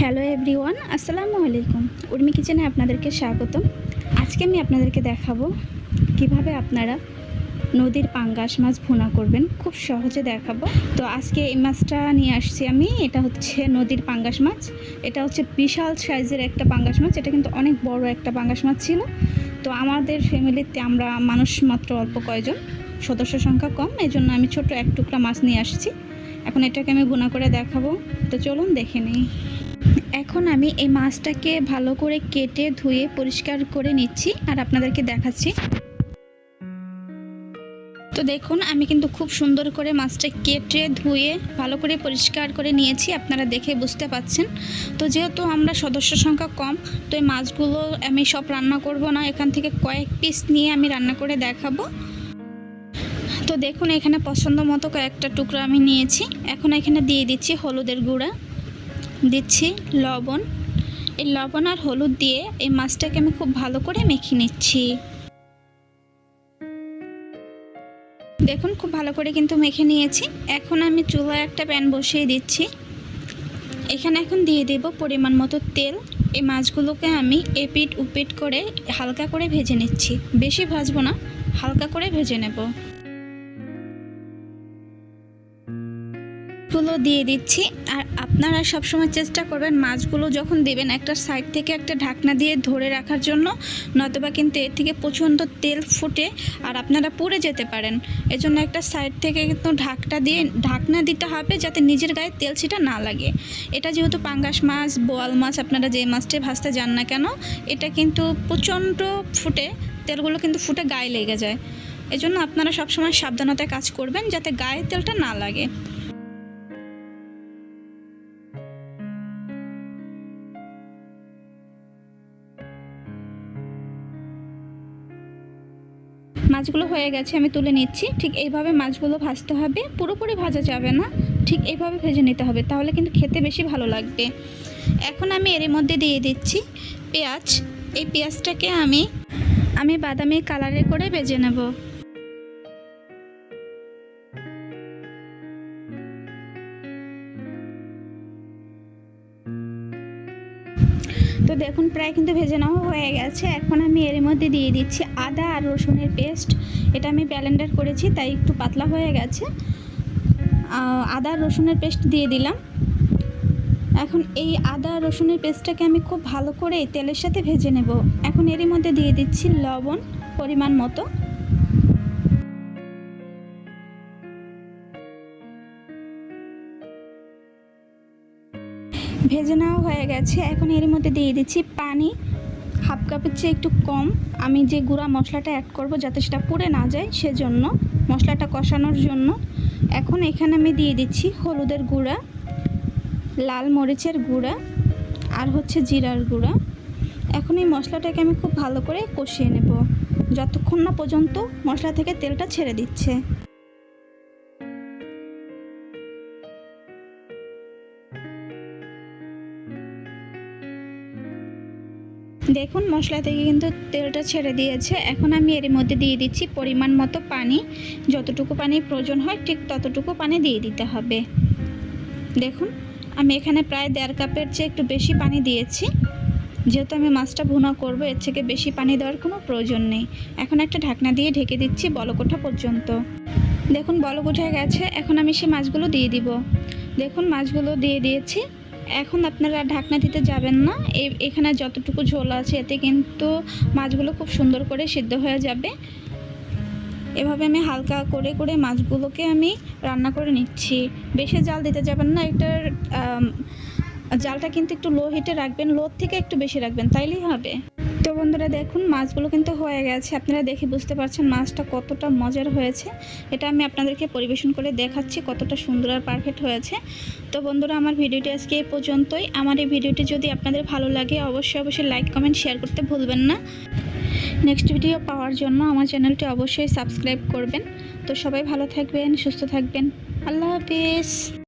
Hello everyone, আসসালামু আলাইকুম। উর্মি কিচেনে আপনাদেরকে স্বাগতম। আজকে আমি আপনাদেরকে দেখাবো কীভাবে আপনারা নদীর পাঙ্গাস মাছ ভুনা করবেন। খুব সহজে দেখাবো। তো আজকে এই মাছটা নিয়ে আসছি আমি। এটা হচ্ছে নদীর পাঙ্গাস মাছ। এটা হচ্ছে বিশাল সাইজের একটা পাঙ্গাস মাছ। এটা কিন্তু অনেক বড় একটা পাঙ্গাস মাছ ছিল। তো আমাদের ফ্যামিলিতে আমরা মানুষ মাত্র অল্প কয়জন। সদস্য সংখ্যা কম। এই জন্য আমি ছোট এক টুকরা মাছ নিয়ে আসছি। এখন এটাকে আমি ভুনা করে দেখাবো। তো চলুন দেখে নিই। এখন আমি এই মাছটাকে ভালো করে কেটে ধুয়ে পরিষ্কার করে নিচ্ছি আর আপনাদেরকে দেখাচ্ছি। তো দেখুন, আমি কিন্তু খুব সুন্দর করে মাছটা কেটে ধুয়ে ভালো করে পরিষ্কার করে নিয়েছি, আপনারা দেখে বুঝতে পাচ্ছেন। তো যেহেতু আমরা সদস্য সংখ্যা কম, তো এই মাছগুলো আমি সব রান্না করব না, এখান থেকে কয়েক পিস নিয়ে আমি রান্না করে দেখাবো। তো দেখুন, এখানে পছন্দ মতো কয়েকটা টুকরো আমি নিয়েছি। এখন এখানে দিয়ে দিচ্ছি হলুদের গুঁড়া। দিচ্ছি লবণ। এই লবণ আর হলুদ দিয়ে এই মাছটাকে আমি খুব ভালো করে মেখে নিচ্ছি। দেখুন, খুব ভালো করে কিন্তু মেখে নিয়েছি। এখন আমি চুলায় একটা প্যান বসিয়ে দিচ্ছি। এখানে এখন দিয়ে দেব পরিমাণ মতো তেল। এই মাছগুলোকে আমি এপিট উপিট করে হালকা করে ভেজে নিচ্ছি। বেশি ভাজবো না, হালকা করে ভেজে নেব। গুলো দিয়ে দিচ্ছি। আর আপনারা সবসময় চেষ্টা করবেন মাছগুলো যখন দেবেন একটা সাইড থেকে একটা ঢাকনা দিয়ে ধরে রাখার জন্য নতুবা কিন্তু এর থেকে প্রচণ্ড তেল ফুটে আর আপনারা পুড়ে যেতে পারেন। এজন্য একটা সাইড থেকে কিন্তু ঢাকটা দিয়ে ঢাকনা দিতে হবে যাতে নিজের গায়ে তেল ছিটা না লাগে। এটা যেহেতু পাঙ্গাস মাছ, বোয়াল মাছ, আপনারা যে মাছটি ভাজতে যান না কেন, এটা কিন্তু প্রচণ্ড ফুটে, তেলগুলো কিন্তু ফুটে গায়ে লেগে যায়। এজন্য আপনারা সবসময় সাবধানতায় কাজ করবেন যাতে গায়ে তেলটা না লাগে। মাছগুলো হয়ে গেছে, আমি তুলে নিচ্ছি। ঠিক এইভাবে মাছগুলো ভাজতে হবে। পুরোপুরি ভাজা যাবে না। ঠিক এইভাবে ভেজে নিতে হবে, তাহলে কিন্তু খেতে বেশি ভালো লাগবে। এখন আমি এর মধ্যে দিয়ে দিচ্ছি পেঁয়াজ। এই পেঁয়াজটাকে আমি আমি বাদামি কালারে করে ভেজে নেব। তো দেখুন, প্রায় কিন্তু ভেজে নেওয়া হয়ে গেছে। এখন আমি এর মধ্যে দিয়ে দিচ্ছি আদা আর রসুনের পেস্ট। এটা আমি ব্যালেন্ডার করেছি, তাই একটু পাতলা হয়ে গেছে। আদা রসুনের পেস্ট দিয়ে দিলাম। এখন এই আদা রসুনের পেস্টটাকে আমি খুব ভালো করে তেলের সাথে ভেজে নেব। এখন এরই মধ্যে দিয়ে দিচ্ছি লবণ পরিমাণ মতো। ভেজে নেওয়া হয়ে গেছে। এখন এর মধ্যে দিয়ে দিচ্ছি পানি। হাফ কাপের চেয়ে একটু কম। আমি যে গুঁড়া মশলাটা অ্যাড করব যাতে সেটা পুড়ে না যায়, সেজন্য। মশলাটা কষানোর জন্য। এখন এখানে আমি দিয়ে দিচ্ছি হলুদের গুঁড়া, লাল মরিচের গুঁড়া, আর হচ্ছে জিরার গুঁড়া। এখন এই মশলাটাকে আমি খুব ভালো করে কষিয়ে নেব। যতক্ষণ না পর্যন্ত মশলা থেকে তেলটা ছেড়ে দিচ্ছে। দেখুন, মশলা থেকে কিন্তু তেলটা ছেড়ে দিয়েছে। এখন আমি এর মধ্যে দিয়ে দিচ্ছি পরিমাণ মতো পানি। যতটুকু পানি প্রয়োজন হয়, ঠিক ততটুকু পানি দিয়ে দিতে হবে। দেখুন, আমি এখানে প্রায় দেড় কাপের চেয়ে একটু বেশি পানি দিয়েছি। যেহেতু আমি মাছটা ভুনা করব, এর থেকে বেশি পানি দেওয়ার কোনো প্রয়োজন নেই। এখন একটা ঢাকনা দিয়ে ঢেকে দিচ্ছি বলকোঠা পর্যন্ত। দেখুন বলক উঠে গেছে। এখন আমি সে মাছগুলো দিয়ে দিব। দেখুন, মাছগুলো দিয়ে দিয়েছি। এখন আপনারা ঢাকনা দিতে যাবেন না। এখানে যতটুকু ঝোল আছে, এতে কিন্তু মাছগুলো খুব সুন্দর করে সিদ্ধ হয়ে যাবে। এভাবে আমি হালকা করে করে মাছগুলোকে আমি রান্না করে নিচ্ছি। বেশি জাল দিতে যাবেন না, এটার জালটা কিন্তু একটু লো হিটে রাখবেন লো থেকে একটু বেশি রাখবেন, তাইলেই হবে। তো বন্ধুরা দেখুন, মাছগুলো কিন্তু হয়ে গেছে। আপনারা দেখে বুঝতে পারছেন মাছটা কতটা মজার হয়েছে। এটা আমি আপনাদেরকে পরিবেশন করে দেখাচ্ছি কতটা সুন্দর আর পারফেক্ট হয়েছে। তো বন্ধুরা, আমার ভিডিওটি আজকে এই পর্যন্তই। আমার এই ভিডিওটি যদি আপনাদের ভালো লাগে, অবশ্যই অবশ্যই লাইক কমেন্ট শেয়ার করতে ভুলবেন না। নেক্সট ভিডিও পাওয়ার জন্য আমার চ্যানেলটি অবশ্যই সাবস্ক্রাইব করবেন। তো সবাই ভালো থাকবেন, সুস্থ থাকবেন। আল্লাহ হাফিজ।